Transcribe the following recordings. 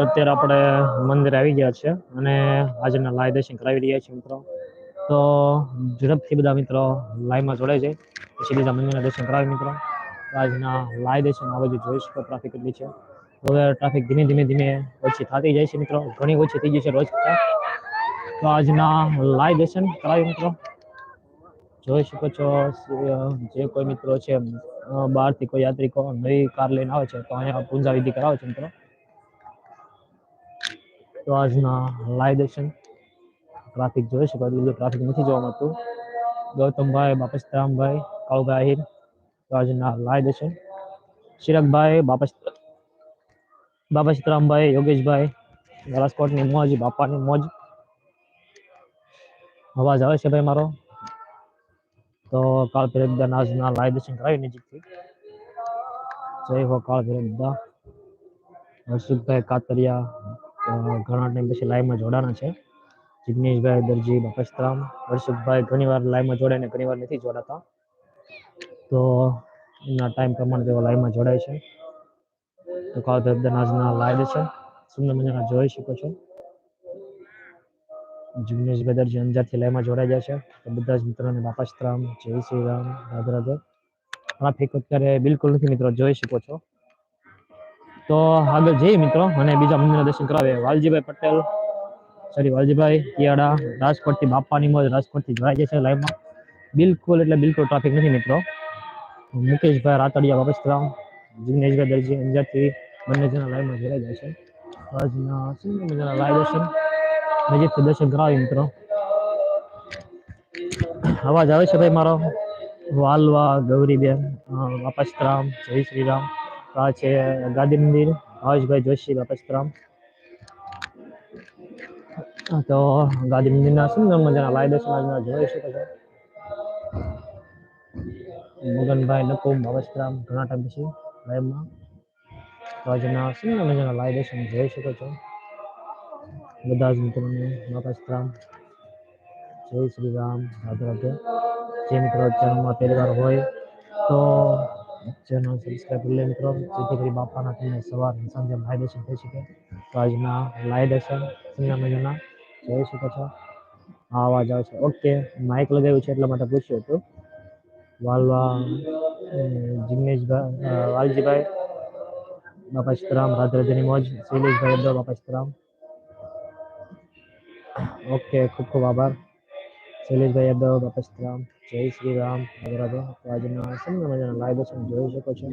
તો અત્યારે આપણે મંદિરે આવી ગયા છે અને આજના લાય દર્શન કરાવી રહ્યા છીએ મિત્રો. તો ઝડપથી બધા મિત્રો લાઈવમાં જોડાઈ જાય. પછી બીજા મંદિરના દર્શન કરાવી મિત્રો. આજના લાય દર્શન આ બાજુ જોઈ શકો ટ્રાફિક કેટલી છે. હવે ટ્રાફિક ધીમે ધીમે ધીમે ઓછી થતી જાય છે મિત્રો. ઘણી ઓછી થઈ ગઈ છે રોજ તો આજના લાય દર્શન કરાવી મિત્રો. જોઈ શકો છો, જે કોઈ મિત્રો છે બહારથી કોઈ યાત્રિકો નવી કાર લઈને આવે છે, તો અહીંયા પૂંજા વિધિ કરાવે છે મિત્રો. તો આજના લાઈવ દર્શન ટ્રાફિક જોઈ શકો એટલું બધું ટ્રાફિક નથી જોવા મળતું. ગૌતમભાઈ બાપસ્તરામભાઈ કાળુભાઈ આહિર, તો આજના લાઈવ દર્શન ચિરાગભાઈ બાપસ બાપસ્તરામભાઈ યોગેશભાઈ, રાજકોટની મોજ, બાપાની મોજ. અવાજ આવે છે ભાઈ મારો? તો કાળ ભૈરવદાન આજના લાઈવ દર્શન કરાવી નજીકથી. જય હો કાળ ભૈરવદા હર્ષિતભાઈ કાતરિયા ઘણા ટાઈમ પછી લાઈવમાં જોડાણા છે. જિગ્નેશભાઈ દરજી બાપસ્તરામ ઘણી ઘણીવાર લાઈવમાં જોડાય ને ઘણીવાર નથી જોડાતા. તો એના ટાઈમ પ્રમાણે તેઓ લાઈવમાં જોડાય છે. તો કાવ ભૈરવદાન આજના લાઈવ છે. સુંદર મજાના જોઈ શકો છો? જિગ્નેશભાઈ દરજી અંજારથી લાઈવમાં જોડાઈ જાય છે. તો બધા જ મિત્રોને બાપાસ્તરામ જય શ્રી રામ, રાધે રાધે. ટ્રાફિક અત્યારે બિલકુલ નથી મિત્રો, જોઈ શકો છો. તો આગળ જઈએ મિત્રો, અને બીજા મંદિરના દર્શન કરાવે વાલજીભાઈ પટેલ સોરી વાલજીભાઈ તિયાડા રાજકોટથી બાપાની મોજ, રાજકોટથી જોડાઈ જશે લાઈવમાં બિલકુલ એટલે બિલકુલ ટ્રાફિક નથી મિત્રો. મુકેશભાઈ રાતડિયા વાપસરામ જિગ્નેશભાઈ દરજી, અંજારથી બંને જણા લાઈવમાં જોડાઈ જાય છે. આજના સુંદર મજાના લાઈવ દર્શન? નજીકથી દર્શન કરાવી મિત્રો. અવાજ આવે છે ભાઈ મારો? વાલવા, ગૌરીબેન વાપસરામ જય શ્રી રામ. આ છે ગાંધી મંદિર હર્ષભાઈ જોશી બાપસ્તરામ તો ગાંધી મંદિરના સુંદર મજાના દર્શન આજના જોઈ શકો છો. મગનભાઈ નકુમ બાપસ્તરામ ઘણા ટાઈમ પછી લાઈવમાં. તો આજના સુંદર મજાના લાઈ દર્શન જોઈ શકો છો. બધા જ મિત્રોને બાપસ્તરામ જય શ્રી રામ. રાધે રાધે. જે મિત્રો ચેનલમાં પહેલી વાર હોય તો ચેનલ સબસ્ક્રાઈબ કરી. લે મિત્રો જેથી કરી બાપાના તમને સવાર સાંજે ભાઈ દર્શન થઈ શકે. તો આજના લાઈવ દર્શન સુંદર મજાના? જોઈ શકો છો. આ અવાજ આવે છે. ઓકે માઇક લગાવ્યું છે એટલા માટે પૂછ્યું હતું. વાલવા જિગ્નેશભાઈ વાલજીભાઈ બાપા સીતરામ રાધરાજની મોજ, શૈલેષભાઈ અબ્દો બાપા સીતરામ ઓકે ખૂબ ખૂબ આભાર. શૈલેષભાઈ યાદવ બાપા સીતારામ જય શ્રી રામ રાધે રાધે તો આજના સુંદર મજાના લાઈવ દર્શન જોઈ શકો છો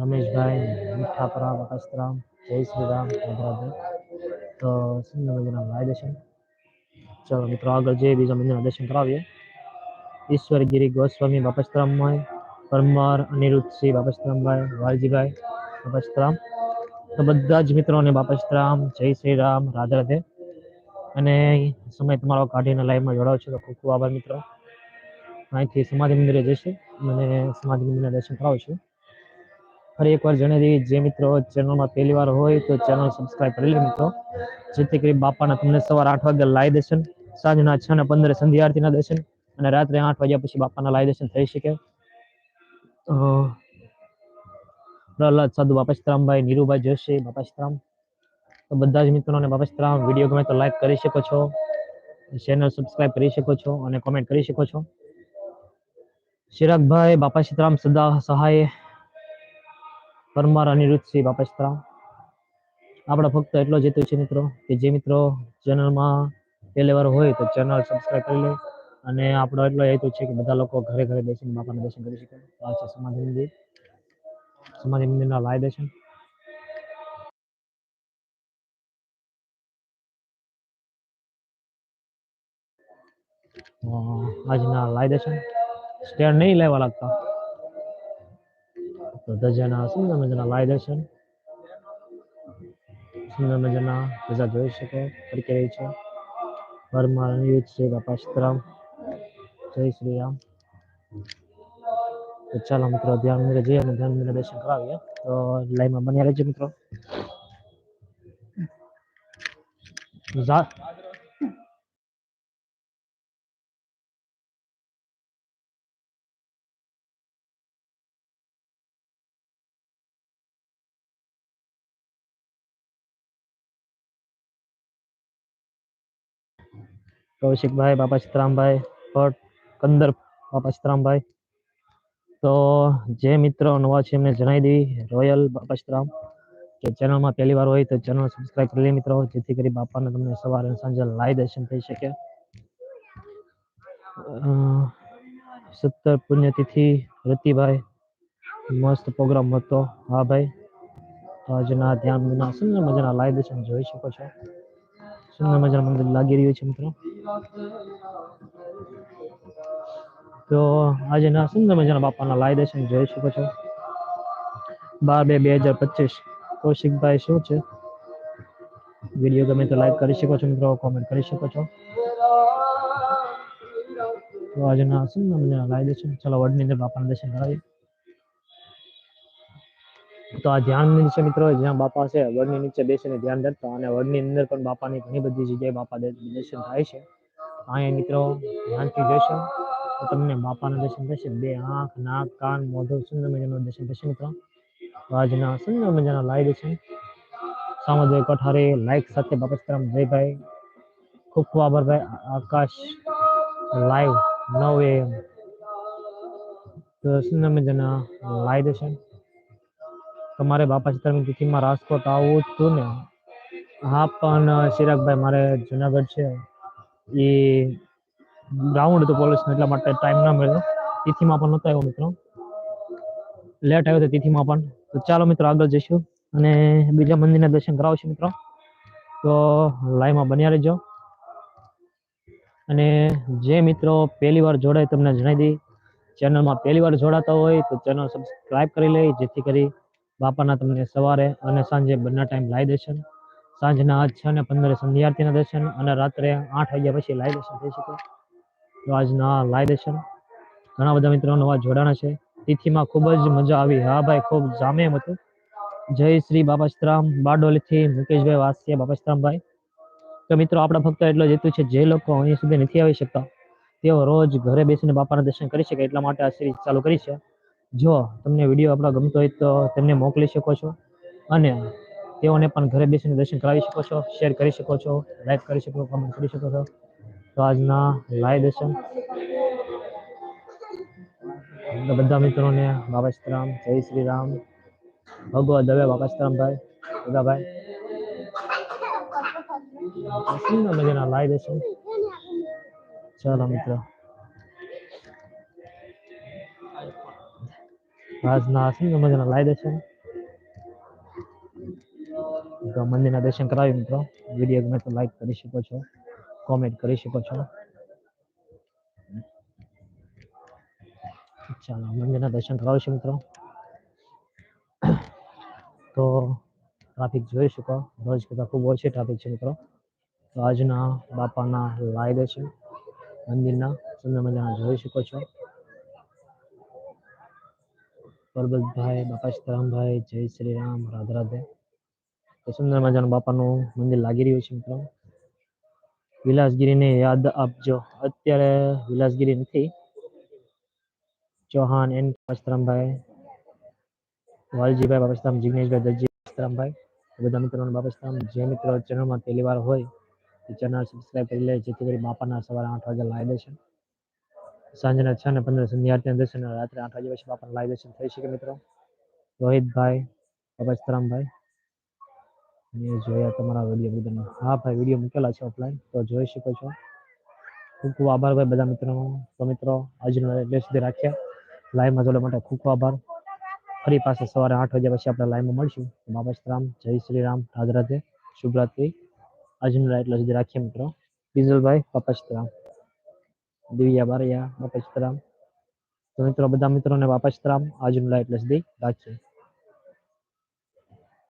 રમેશભાઈ મીઠાપરા બાપા સીતારામ જય શ્રી રામ રાધે રાધે તો સુંદર મજાના લાઈવ દર્શન ચાલો મિત્રો આગળ જઈએ બીજા મંદિરના દર્શન કરાવીએ ઈશ્વરગીરી ગોસ્વામી બાપસ્તરામભાઈ પરમાર અનિરુદ્ધસિંહ બાપસ્તરામભાઈ વાલજીભાઈ બાપસ્તરામ તો બધા જ મિત્રોને બાપસ્તરામ જય શ્રી રામ રાધે રાધે અને સમય તમારો કાઢીને લાઈવમાં જોડાવ છો તો ખૂબ ખૂબ આભાર મિત્રો. અહીંથી સમાધિ મંદિરે જશે અને સમાધિ મંદિરના દર્શન કરાવશું ફરી એકવાર જણાવી દઈએ, જે મિત્રો ચેનલમાં પહેલી વાર હોય તો ચેનલ સબસ્ક્રાઇબ કરી લે મિત્રો. જેથી કરી બાપાના તમને સવાર આઠ વાગે લાઈ દર્શન, સાંજના છ ને પંદરે સંધ્યા આરતીના દર્શન અને રાત્રે આઠ વાગ્યા પછી બાપાના લાઈ દર્શન થઈ શકે. પ્રહલાદ સાધુ બાપસ્તરામભાઈ નીરુભાઈ જોશી બાપસ્તરામ તો બધા જ મિત્રોને બાપસ્તરામ વીડિયો ગમે તો લાઈક કરી શકો છો ચેનલ સબસ્ક્રાઇબ કરી શકો છો અને કોમેન્ટ કરી શકો છો. ચિરાગભાઈ બાપા સીતરામ સદા સહાય. પરમાર અનિરુદ્ધસિંહ બાપા સીતરામ. આપણે ફક્ત એટલો જ હેતુ છે મિત્રો, કે જે મિત્રો ચેનલમાં પહેલી વાર હોય તો ચેનલ સબસ્ક્રાઇબ કરી લે અને આપણો એટલો હેતુ છે કે બધા લોકો ઘરે ઘરે બેસીને બાપાના દર્શન કરી શકે. આ સમાધિ મંદિર. સમાધિ મંદિરના લાય દર્શન. આજના લાય દર્શન સ્ટેન્ડ નહીં લેવા લાગતા. તો ધજાના સુંદર મજાના લાઈ દર્શન સુંદર મજાના ધજા જોઈ શકો તરીકે રહી છે. પરમાર યુદ્ધ છે, બાપા સીતરામ. જય શ્રી રામ. તો ચાલો મિત્રો, ધ્યાન મંદિરે જઈએ અને ધ્યાન મંદિરે દર્શન કરાવીએ, તો લાઈનમાં બન્યા રહેજો મિત્રો. કૌશિકભાઈ બાપા સીતરામભાઈ ભટ્ટ કંદર બાપા સીતરામભાઈ તો જે મિત્રો નવા છે એમને જણાવી દેવી રોયલ બાપા સીતરામ કે ચેનલમાં પહેલી વાર હોય તો ચેનલ સબસ્ક્રાઇબ કરી લે મિત્રો જેથી કરી બાપાને તમને સવારે અને સાંજે લાઈવ દર્શન થઈ શકે. અ, સત્તર પુણ્યતિથિ રતિભાઈ મસ્ત પ્રોગ્રામ હતો. હા ભાઈ તો આજના ધ્યાન વિના સુંદર મજાના લાઈવ દર્શન જોઈ શકો છો. સુંદર મજાનું મંદિર લાગી રહ્યું છે મિત્રો. તો આજના સુંદર મજાના બાપાના લાઈવ દર્શન જોઈ શકો છો. બાર બે બે હજાર પચીસ. કૌશિકભાઈ શું છે? વીડિયો ગમે તો લાઈક કરી શકો છો મિત્રો કોમેન્ટ કરી શકો છો. તો આજના સુંદર મજાના લાઈવ દર્શન ચલો વડની અંદર બાપાના દર્શન કરાવીએ. તો આ ધ્યાન નીચે મિત્રો, જ્યાં બાપા છે, વડની નીચે બેસીને ધ્યાન ધરતા અને વડની અંદર પણ બાપાની ઘણી બધી જગ્યાએ બાપા દર્શન થાય છે. અહીંયા મિત્રો, ધ્યાનથી જોશો, તો તમને બાપાના દર્શન થશે. બે આંખ, નાક, કાન, મોઢું, સુંદર મજાનું દર્શન થશે મિત્રો. આજના સુંદર મજાના લાઈવ દર્શન સામુદાયિક કઠારે લાઈક સાથે બાપસ્તરામ જયભાઈ ખૂબ ખૂબ આભાર ભાઈ. આકાશ લાઈવ નવ એમ તો સુંદર મજાના લાઈવ દર્શન તમારે બાપા સીતારામની તિથિમાં રાજકોટ જ હતું ને. હા, પણ ચિરાગભાઈ મારે જુનાગઢ છે. એ ગ્રાઉન્ડ હતું પોલીસનું, એટલા માટે ટાઈમ ના મળ્યો. તિથિમાં પણ નહોતો આવ્યો મિત્રો. લેટ આવ્યો હતો તિથિમાં પણ. તો ચાલો મિત્રો, આગળ જઈશું અને બીજા મંદિરના દર્શન કરાવશું મિત્રો. તો લાઈવમાં બન્યા રહેજો. અને જે મિત્રો પહેલી વાર જોડાય તમને જણાવી દઈ ચેનલમાં પહેલી વાર જોડાતા હોય તો ચેનલ સબસ્ક્રાઇબ કરી લે, જેથી કરી બાપાના તમને સવારે અને સાંજે બંને ટાઈમ લાઈવ દર્શન. સાંજના છ ને પંદરે સંધ્યાર્થીના દર્શન અને રાત્રે આઠ વાગ્યા પછી લાઈવ દર્શન થઈ શકે. તો આજના લાઈવ દર્શન. ઘણા બધા મિત્રો નવા જોડાણા છે. તિથિમાં ખૂબ જ મજા આવી. હા ભાઈ, ખૂબ જામે હતું. જય શ્રી બાબા બારડોલીથી મુકેશભાઈ વાસિયા બાબા સીતરામભાઈ તો મિત્રો, આપણા ફક્ત એટલો જ છે જે લોકો અહીં સુધી નથી આવી શકતા, તેઓ રોજ ઘરે બેસીને બાપાના દર્શન કરી શકે. એટલા માટે આ સિરીઝ ચાલુ કરી છે. જો તમને વીડિયો આપણા ગમતો હોય તો તેમને મોકલી શકો છો. અને તેઓને પણ ઘરે બેસીને દર્શન કરાવી શકો છો, શેર કરી શકો છો, લાઈક કરી શકો કમેન્ટ કરી શકો છો. તો આજના લાઈવ દર્શન. બધા મિત્રોને બાબા સીતારામ જય શ્રી રામ. ભગવા દવે બાબા સીતારામભાઈ દાદાભાઈ સુંદર મજાના લાઈવ દર્શન? ચાલો મિત્રો. આજના સુંદર મજાના લાઈવ દર્શન. તો મંદિરના દર્શન કરાવી મિત્રો. વીડિયો ગમે તો લાઈક કરી શકો છો કોમેન્ટ કરી શકો છો. ચાલો, મંદિરના દર્શન કરાવશું મિત્રો. તો ટ્રાફિક જોઈ શકો રોજ કરતાં ખૂબ ઓછી ટ્રાફિક છે મિત્રો. તો આજના બાપાના લાઈ દર્શન મંદિરના. સુંદર મજાના જોઈ શકો છો. પરબતભાઈ બાપા સીતારામભાઈ જય શ્રી રામ, રાધે રાધે. તો સુંદર મજાનું બાપાનું મંદિર લાગી રહ્યું છે મિત્રો. વિલાસગીરીને યાદ આપજો. અત્યારે વિલાસગીરી નથી. ચૌહાણ એન બાપા વાલજીભાઈ બાપા સીતારામ જિગ્નેશભાઈ દરજી સીતારામભાઈ એ બધા મિત્રોને બાપા સીતારામ જે મિત્રો ચેનલમાં પહેલી વાર હોય, એ ચેનલ સબસ્ક્રાઈબ કરી લે, જેથી કરી બાપાના સવારે આઠ વાગે લાવી દેશે સાંજના છ ને પંદર સંધ્યા આરતીના દર્શન અને રાત્રે આઠ વાગ્યા પછી બાપાના લાવી દર્શન થઈ શકે મિત્રો. રોહિતભાઈ બાબા સીતારામભાઈ મેં જોયા તમારા વીડિયો બધાનો. હા ભાઈ વીડિયો મૂકેલા છે ઓફલાઈન તો જોઈ શકો છો. ખૂબ ખૂબ આભાર ભાઈ બધા મિત્રોનો. તો મિત્રો, આજનો એટલે સુધી રાખ્યા. લાઈવમાં જોડવા માટે ખૂબ ખૂબ આભાર. ફરી પાછા સવારે આઠ વાગ્યા પછી આપણે લાઈવમાં મળશું. તો બાબા સીતારામ જય શ્રી રામ રાધે. રાધે શુભરાત્રી આજનું લાઈવ એટલે સુધી રાખીએ મિત્રો. ડીઝલભાઈ બાપા સીતારામ દિવ્યા બારૈયા, બાપા સીતારામ તો મિત્રો, બધા મિત્રોને બાપા સીતારામ આજનું લાઈટ એટલે દઈ રાખીએ